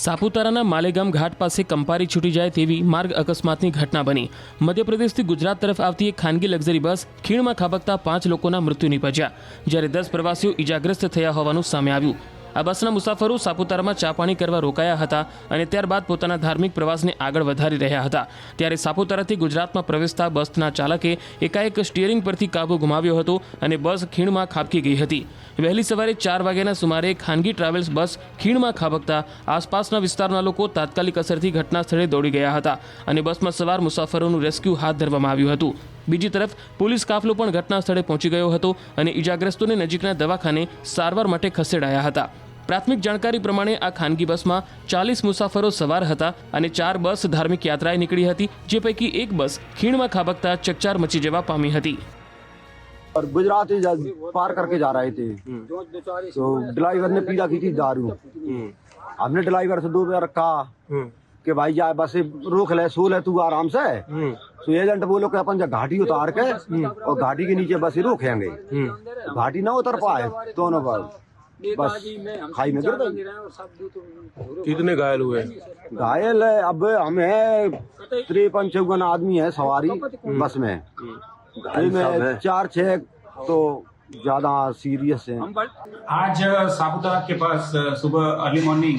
સાપુતારાના માલેગામ ઘાટ પાસે કંપારી છૂટી જાય તેવી માર્ગ અકસ્માતની ઘટના બની. મધ્યપ્રદેશથી ગુજરાત તરફ આવતી એક ખાનગી લક્ઝરી બસ ખીણમાં ખાબકતા પાંચ લોકોના મૃત્યુ નીપજ્યા. જ્યારે દસ પ્રવાસીઓ ઇજાગ્રસ્ત થયા હોવાનું સામે આવ્યું. આ બસના મુસાફરો સાપુતારામાં ચા પાણી કરવા રોકાયા હતા અને ત્યારબાદ પોતાના ધાર્મિક પ્રવાસને આગળ વધારી રહ્યા હતા. ત્યારે સાપુતારાથી ગુજરાતમાં પ્રવેશતા બસના ચાલકે એકાએક સ્ટિયરિંગ પરથી કાબુ ગુમાવ્યો હતો અને બસ ખીણમાં ખાબકી ગઈ હતી. વહેલી સવારે ચાર વાગ્યાના સુમારે ખાનગી ટ્રાવેલ્સ બસ ખીણમાં ખાબકતા આસપાસના વિસ્તારના લોકો તાત્કાલિક અસરથી ઘટના સ્થળે દોડી ગયા હતા અને બસમાં સવાર મુસાફરોનું રેસ્ક્યુ હાથ ધરવામાં આવ્યું હતું. બીજી તરફ, પોલીસ કાફલો પણ ઘટના સ્થળે પહોંચી ગયો હતો અને ઇજાગ્રસ્તોને નજીકના દવાખાને સારવાર માટે ખસેડાયા હતા. પ્રાથમિક જાણકારી પ્રમાણે આ ખાનગી બસમાં ચાલીસ મુસાફરો સવાર હતા અને ચાર બસ ધાર્મિક યાત્રાએ નીકળી હતી, જે પૈકી એક બસ ખીણમાં ખાબકતા ચકચાર મચી જવા પામી હતી. और गुजरात ही पार करके जा रहे थे। तो ड्राइवर ने पीला की थी दारू। हमने ड्राइवर से दो बार कहा कि भाई जाए बस रोक ले सो ले तू आराम से। तो एजेंट बोलो कि अपन जा घाटी उतार के और घाटी के नीचे बस रोकेंगे। घाटी ना उतर पाए दोनों बार। बस खाई में गिर गई। कितने घायल हुए? घायल है अब हमें तिरपन चौवन आदमी है सवारी बस में। में चार छह तो ज़्यादा सीरियस है। आज सापुतारा के पास सुबह अर्ली मॉर्निंग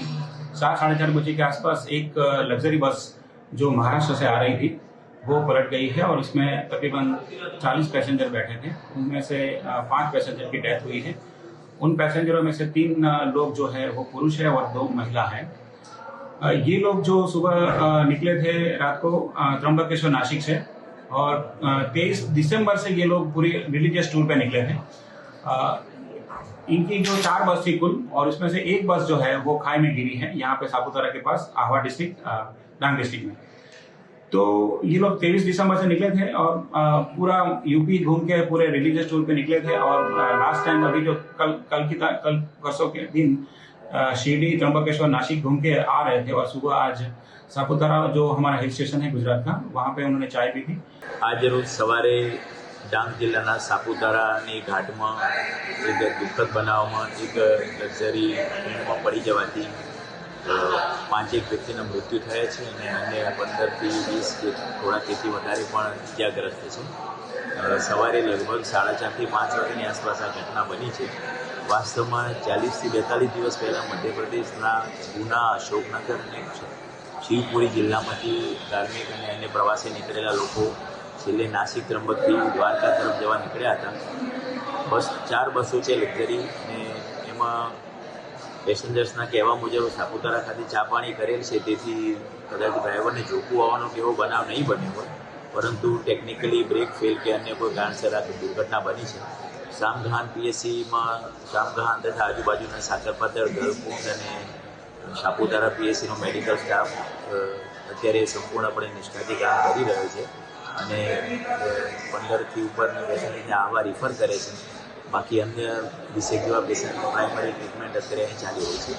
चार साढ़े चार बजे के आसपास एक लग्जरी बस जो महाराष्ट्र से आ रही थी वो पलट गई है और इसमें तकरीबन 40 पैसेंजर बैठे थे। उनमें से पाँच पैसेंजर की डेथ हुई है। उन पैसेंजरों में से तीन लोग जो है वो पुरुष है और दो महिला है। ये लोग जो सुबह निकले थे रात को त्र्यंबकेश्वर नासिक से और तेईस दिसंबर से ये लोग पूरी रिलीजियस टूर पे निकले थे इनकी जो चार बस थी कुल, और उसमें से एक बस जो है, वो खाई में गिरी है, यहाँ पे सापुतारा के पास, आहवा डिस्ट्रिक्ट डांग डिस्ट्रिक्ट में। तो ये लोग तेईस दिसंबर से निकले थे और पूरा यूपी घूम के पूरे रिलीजियस टूर पे निकले थे और लास्ट टाइम अभी जो कल कल की कल परसों के दिन शिरडी त्र्यंबकेश्वर नासिक घूम के आ रहे थे और सुबह आज सापुतारा जो हमारा हिल स्टेशन है गुजरात का वहाँ पे उन्होंने चाय पी थी આજે રોજ સવારે ડાંગ જિલ્લાના સાપુતારાની ઘાટમાં એક દુઃખદ બનાવમાં એક લક્ઝરી ઊંઘમાં પડી જવાથી અ, પાંચેક વ્યક્તિના મૃત્યુ થયા છે અને અન્ય પંદરથી વીસ કે થોડા તેથી વધારે પણ ઇજાગ્રસ્ત છે અ, સવારે લગભગ સાડા ચારથી પાંચ વાગ્યાની આસપાસ આ ઘટના બની છે વાસ્તવમાં ચાલીસથી બેતાલીસ દિવસ પહેલાં મધ્યપ્રદેશના ગુના, અશોકનગર અને શિવપુરી જિલ્લામાંથી ધાર્મિક અને અન્ય પ્રવાસે નીકળેલા લોકો છેલ્લે નાસિક, ત્રંબકથી દ્વારકા તરફ જવા નીકળ્યા હતા. બસ ચાર બસો છે લક્ઝરી અને એમાં પેસેન્જર્સના કહેવા મુજબ સાપુતારા ખાતે ચા પાણી કરેલ છે, તેથી કદાચ ડ્રાઈવરને ચોખ્ખું આવવાનો કેવો બનાવ નહીં બન્યો હોય, પરંતુ ટેકનિકલી બ્રેક, ફેલ કે અન્ય કોઈ કારણસર આ દુર્ઘટના બની છે. સામગહાન પીએસસીમાં સામગહાન તથા આજુબાજુના સાકરપાતળ ગળકુંડ અને સાપુતારા પીએસસીનો મેડિકલ સ્ટાફ અત્યારે સંપૂર્ણપણે નિષ્ઠાથી કામ કરી રહ્યો છે અને પંદરથી ઉપરના પેશન્ટને આવા રિફર કરે છે. બાકી અન્ય વીસેક જેવા પેશન્ટનું પ્રાઇમરી ટ્રીટમેન્ટ અત્યારે અહીં ચાલી રહી છે.